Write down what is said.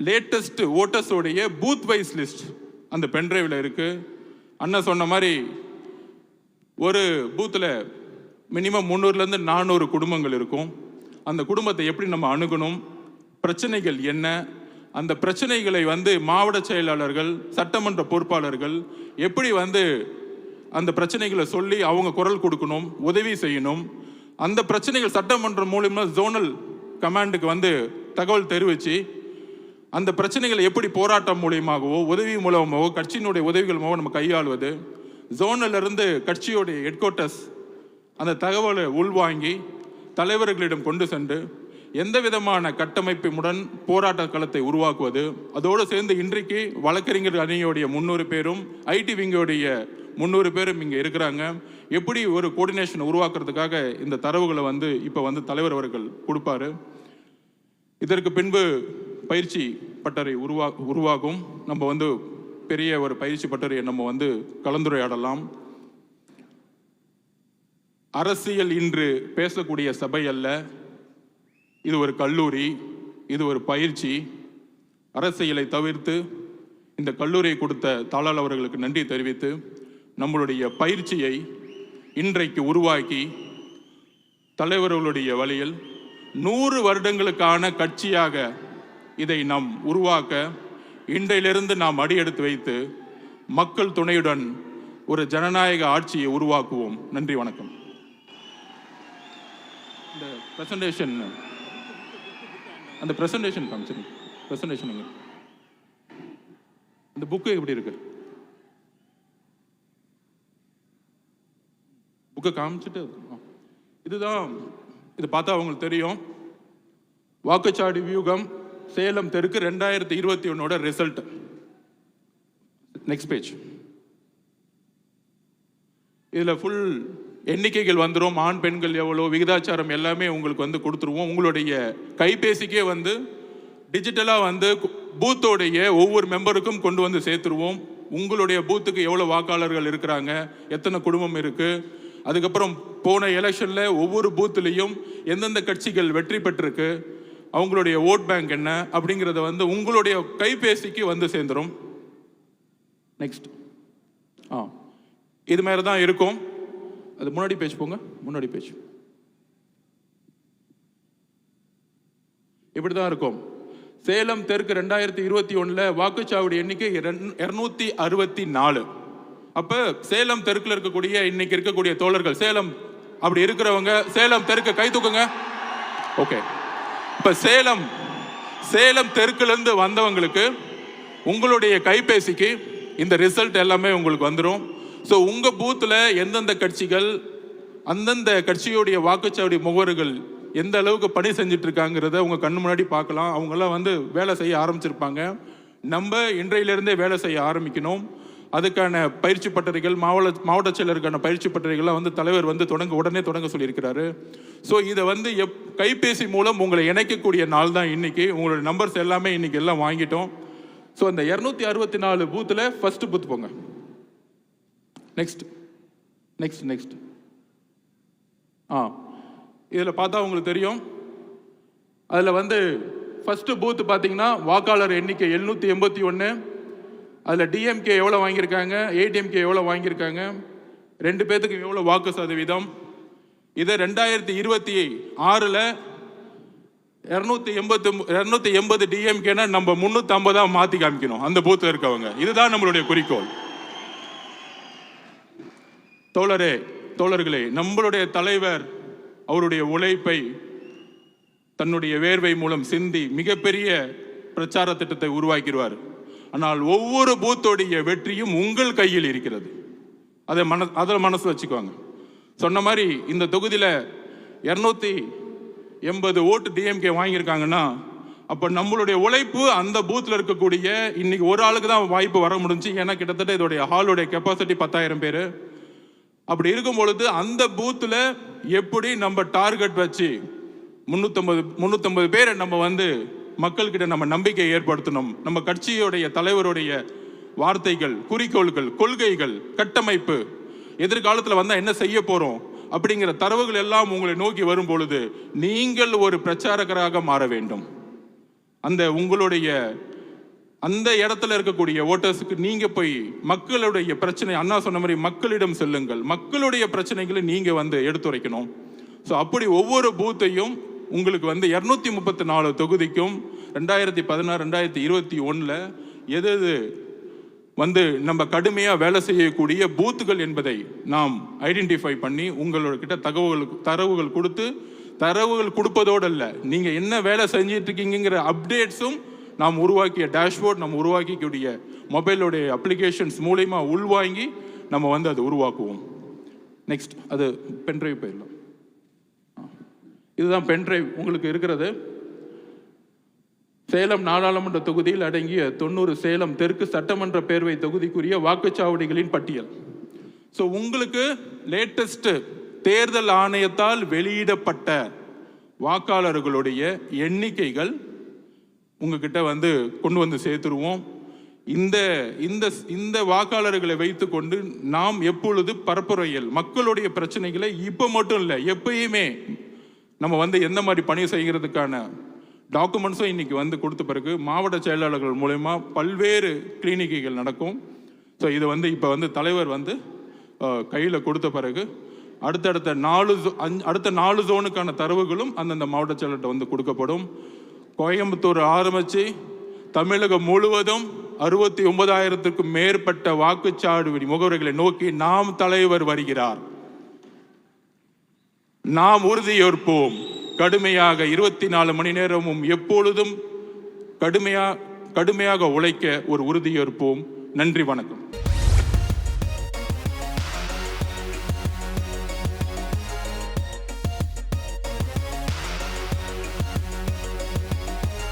Latest ஓட்டர்ஸோடைய booth wise list அந்த பென்ட்ரைவில் இருக்குது அண்ணன் சொன்ன மாதிரி ஒரு பூத்தில் மினிமம் முந்நூறுலேருந்து நானூறு குடும்பங்கள் இருக்கும். அந்த குடும்பத்தை எப்படி நம்ம அணுகணும்? பிரச்சனைகள் என்ன? அந்த பிரச்சனைகளை வந்து மாவட்ட செயலாளர்கள் சட்டமன்ற பொறுப்பாளர்கள் எப்படி வந்து அந்த பிரச்சனைகளை சொல்லி அவங்க குரல் கொடுக்கணும் உதவி செய்யணும்? அந்த பிரச்சனைகள் சட்டமன்றம் மூலியமா ஜோனல் கமாண்டுக்கு வந்து தகவல் தெரிவித்து அந்த பிரச்சனைகளை எப்படி போராட்டம் மூலியமாகவோ உதவி மூலமாகவோ கட்சியினுடைய உதவிகள் மூலம் நம்ம கையாளுவது ஜோனில் இருந்து கட்சியோடைய ஹெட் குவார்ட்டர்ஸ் அந்த தகவலை உள்வாங்கி தலைவர்களிடம் கொண்டு சென்று எந்த விதமான கட்டமைப்புடன் போராட்ட களத்தை உருவாக்குவது அதோடு சேர்ந்து இன்றைக்கு வழக்கறிஞர் அணியோடைய முந்நூறு பேரும் ஐடி விங்கோடைய முந்நூறு பேரும் இங்கே இருக்கிறாங்க. எப்படி ஒரு கோஆர்டினேஷன் உருவாக்குறதுக்காக இந்த தரவுகளை வந்து இப்போ வந்து தலைவர் அவர்கள் கொடுப்பாரு. இதற்கு பின்பு பயிற்சி பட்டறை உருவா உருவாகும். நம்ம வந்து பெரிய ஒரு பயிற்சி பட்டறையை நம்ம வந்து கலந்துரையாடலாம். அரசியல் இன்று பேசக்கூடிய சபை அல்ல. இது ஒரு கல்லூரி இது ஒரு பயிற்சி. அரசியலை தவிர்த்து இந்த கல்லூரியை கொடுத்த தாளாளர் அவர்களுக்கு நன்றி தெரிவித்து நம்மளுடைய பயிற்சியை இன்றைக்கு உருவாக்கி தலைவர்களுடைய வழியில் நூறு வருடங்களுக்கான கட்சியாக இதை நாம் உருவாக்க இன்றையிலிருந்து நாம் அடியெடுத்து வைத்து மக்கள் துணையுடன் ஒரு ஜனநாயக ஆட்சியை உருவாக்குவோம். நன்றி வணக்கம். இந்த ப்ரெசன்டேஷன் அந்த ப்ரெசன்டேஷன் காமிச்சிருங்க பிரசன்டேஷன் அந்த புக்கு எப்படி இருக்கு? புக்கை காமிச்சிட்டு இதுதான் இது பார்த்தா அவங்களுக்கு தெரியும். வாக்குச்சாடி வியூகம் சேலம் தெருக்கு ரெண்டாயிரத்தி இருபத்தி ஒன்னோட ரிசல்ட் நெக்ஸ்ட் பேஜ் இதில் ஃபுல் எண்ணிக்கைகள் வந்துடும் ஆண் பெண்கள் எவ்வளோ விகிதாச்சாரம் எல்லாமே உங்களுக்கு வந்து கொடுத்துருவோம். உங்களுடைய கைபேசிக்கே வந்து டிஜிட்டலாக வந்து பூத்தோடைய ஒவ்வொரு மெம்பருக்கும் கொண்டு வந்து சேர்த்துருவோம். உங்களுடைய பூத்துக்கு எவ்வளோ வாக்காளர்கள் இருக்கிறாங்க? எத்தனை குடும்பம் இருக்குது அதுக்கப்புறம் போன எலெக்ஷனில் ஒவ்வொரு பூத்துலேயும் எந்தெந்த கட்சிகள் வெற்றி பெற்றிருக்கு? அவங்களுடைய ஓட் பேங்க் என்ன அப்படிங்கிறத வந்து உங்களுடைய கைபேசிக்கு வந்து சேர்ந்துரும். நெக்ஸ்ட் ஆ. இது மாதிரி தான் இருக்கும். அது முன்னாடி பேஜ் போங்க. முன்னாடி பேஜ் இப்படி தான் இருக்கும். சேலம் தெற்கு ரெண்டாயிரத்தி இருபத்தி ஒன்றில் வாக்குச்சாவடி எண்ணிக்கை இரநூத்தி அறுபத்தி நாலு. அப்போ சேலம் தெற்கில் இருக்கக்கூடிய இன்னைக்கு இருக்கக்கூடிய தோழர்கள் சேலம் அப்படி இருக்கிறவங்க சேலம் தெற்கு கை தூக்குங்க. ஓகே இப்போ சேலம் சேலம் தெற்குலேருந்து வந்தவங்களுக்கு உங்களுடைய கைபேசிக்கு இந்த ரிசல்ட் எல்லாமே உங்களுக்கு வந்துடும் ஸோ உங்கள் பூத்தில் எந்தெந்த கட்சிகள் அந்தந்த கட்சியுடைய வாக்குச்சாவடி முகவர்கள் எந்த அளவுக்கு பணி செஞ்சுட்டு இருக்காங்கிறத உங்கள் கண்ணு முன்னாடி பார்க்கலாம். அவங்கெல்லாம் வந்து வேலை செய்ய ஆரம்பிச்சிருப்பாங்க. நம்ம இன்றையிலிருந்தே வேலை செய்ய ஆரம்பிக்கணும். அதுக்கான பயிற்சி பட்டறைகள் மாவட்ட மாவட்ட செயலருக்கான பயிற்சி பட்டறைகள்லாம் வந்து தலைவர் வந்து தொடங்க உடனே தொடங்க சொல்லியிருக்கிறாரு. ஸோ இதை வந்து எப் கைபேசி மூலம் உங்களை இணைக்கக்கூடிய நாள் தான் இன்னைக்கு. உங்களோட நம்பர்ஸ் எல்லாமே இன்னைக்கு எல்லாம் வாங்கிட்டோம். ஸோ அந்த இரநூத்தி அறுபத்தி நாலு பூத்தில் ஃபர்ஸ்ட் பூத் போங்க. நெக்ஸ்ட் நெக்ஸ்ட் நெக்ஸ்ட் ஆ. இதில் பார்த்தா உங்களுக்கு தெரியும். அதில் வந்து ஃபஸ்ட்டு பூத்து பார்த்தீங்கன்னா வாக்காளர் எண்ணிக்கை எழுநூற்றி எண்பத்தி ஒன்று அதில் டிஎம்கே எவ்வளோ வாங்கியிருக்காங்க? ஏடிஎம்கே எவ்வளோ வாங்கியிருக்காங்க? ரெண்டு பேர்த்துக்கு எவ்வளோ வாக்கு சதவீதம்? இதை ரெண்டாயிரத்தி இருபத்தி ஆறில் இரநூத்தி எண்பத்து இரநூத்தி எண்பது டிஎம்கேனா நம்ம முந்நூற்றம்பதாக மாற்றி காமிக்கணும். அந்த பூத்தில் இருக்கவங்க. இதுதான் நம்மளுடைய குறிக்கோள். தோழரே தோழர்களே நம்மளுடைய தலைவர் அவருடைய உழைப்பை தன்னுடைய வேர்வை மூலம் சிந்தி மிகப்பெரிய பிரச்சார திட்டத்தை உருவாக்கிடுவார். ஆனால் ஒவ்வொரு பூத்தோடைய வெற்றியும் உங்கள் கையில் இருக்கிறது. அதை மன அதில் மனசு வச்சுக்குவாங்க சொன்ன மாதிரி இந்த தொகுதியில் இரநூத்தி எண்பது ஓட்டு டிஎம்கே வாங்கியிருக்காங்கன்னா அப்போ நம்மளுடைய உழைப்பு அந்த பூத்தில் இருக்கக்கூடிய இன்னைக்கு ஒரு ஆளுக்கு தான் வாய்ப்பு வர முடிஞ்சு ஏன்னா கிட்டத்தட்ட இதோடைய ஹாலுடைய கெப்பாசிட்டி பத்தாயிரம் பேர். அப்படி இருக்கும் பொழுது அந்த பூத்தில் எப்படி நம்ம டார்கெட் வச்சு முந்நூற்றம்பது முந்நூற்றம்பது பேரை நம்ம வந்து மக்கள்கிட்ட நம்ம நம்பிக்கை ஏற்படுத்தணும். நம்ம கட்சியுடைய தலைவருடைய வார்த்தைகள் குறிக்கோள்கள் கொள்கைகள் கட்டமைப்பு எதிர்காலத்தில் வந்தால் என்ன செய்ய போகிறோம் அப்படிங்கிற தரவுகள் எல்லாம் உங்களை நோக்கி வரும் பொழுது நீங்கள் ஒரு பிரச்சாரகராக மாற வேண்டும். அந்த உங்களுடைய அந்த இடத்துல இருக்கக்கூடிய ஓட்டர்ஸுக்கு நீங்கள் போய் மக்களுடைய பிரச்சனை அண்ணா சொன்ன மாதிரி மக்களிடம் செல்லுங்கள். மக்களுடைய பிரச்சனைகளை நீங்கள் வந்து எடுத்துரைக்கணும். ஸோ அப்படி ஒவ்வொரு பூத்தையும் உங்களுக்கு வந்து இரநூத்தி முப்பத்தி நாலு தொகுதிக்கும் ரெண்டாயிரத்தி பதினாறு ரெண்டாயிரத்தி இருபத்தி ஒன்றில் எது எது வந்து நம்ம கடுமையாக வேலை செய்யக்கூடிய பூத்துகள் என்பதை நாம் ஐடென்டிஃபை பண்ணி உங்களோட கிட்ட தகவல் தரவுகள் கொடுத்து தரவுகள் கொடுப்பதோடு அல்ல நீங்கள் என்ன வேலை செஞ்சிட்டு இருக்கீங்கிற அப்டேட்ஸும் நாம் உருவாக்கிய டேஷ்போர்ட் நம்ம உருவாக்கிக்கூடிய மொபைலோடைய அப்ளிகேஷன்ஸ் மூலயமா உள்வாங்கி நம்ம வந்து அதை உருவாக்குவோம். நெக்ஸ்ட் அது பென்ட்ரைவ் போயிடலாம். இதுதான் பென்ட்ரைவ் உங்களுக்கு இருக்கிறது. சேலம் நாடாளுமன்ற தொகுதியில் அடங்கிய தொண்ணூறு சேலம் தெற்கு சட்டமன்ற பேரவை தொகுதிக்குரிய வாக்குச்சாவடிகளின் பட்டியல். ஸோ உங்களுக்கு லேட்டஸ்ட் தேர்தல் ஆணையத்தால் வெளியிடப்பட்ட வாக்காளர்களுடைய எண்ணிக்கைகள் உங்ககிட்ட வந்து கொண்டு வந்து சேர்த்துருவோம். இந்த இந்த இந்த வாக்காளர்களை வைத்துக்கொண்டு நாம் எப்பொழுது பரப்புரையில் மக்களுடைய பிரச்சனைகளை இப்போ மட்டும் இல்லை எப்பயுமே நம்ம வந்து எந்த மாதிரி பணி செய்கிறதுக்கான டாக்குமெண்ட்ஸும் இன்றைக்கி வந்து கொடுத்த பிறகு மாவட்ட செயலாளர்கள் மூலயமா பல்வேறு கிளினிக்குகள் நடக்கும். ஸோ இது வந்து இப்போ வந்து தலைவர் வந்து கையில் கொடுத்த பிறகு அடுத்தடுத்த நாலு அஞ்சு அடுத்த நாலு ஜோனுக்கான தரவுகளும் அந்தந்த மாவட்ட செயலர்கிட்ட வந்து கொடுக்கப்படும். கோயம்புத்தூர் ஆரம்பித்து தமிழகம் முழுவதும் அறுபத்தி ஒன்பதாயிரத்துக்கும் மேற்பட்ட வாக்குச்சாவடி முகவர்களை நோக்கி நாம் தலைவர் வருகிறார். நாம் உறுதியேற்போம். கடுமையாக இருபத்தி நாலு மணி நேரமும் எப்பொழுதும் கடுமையாக கடுமையாக உழைக்க ஒரு உறுதியேற்போம். நன்றி வணக்கம்.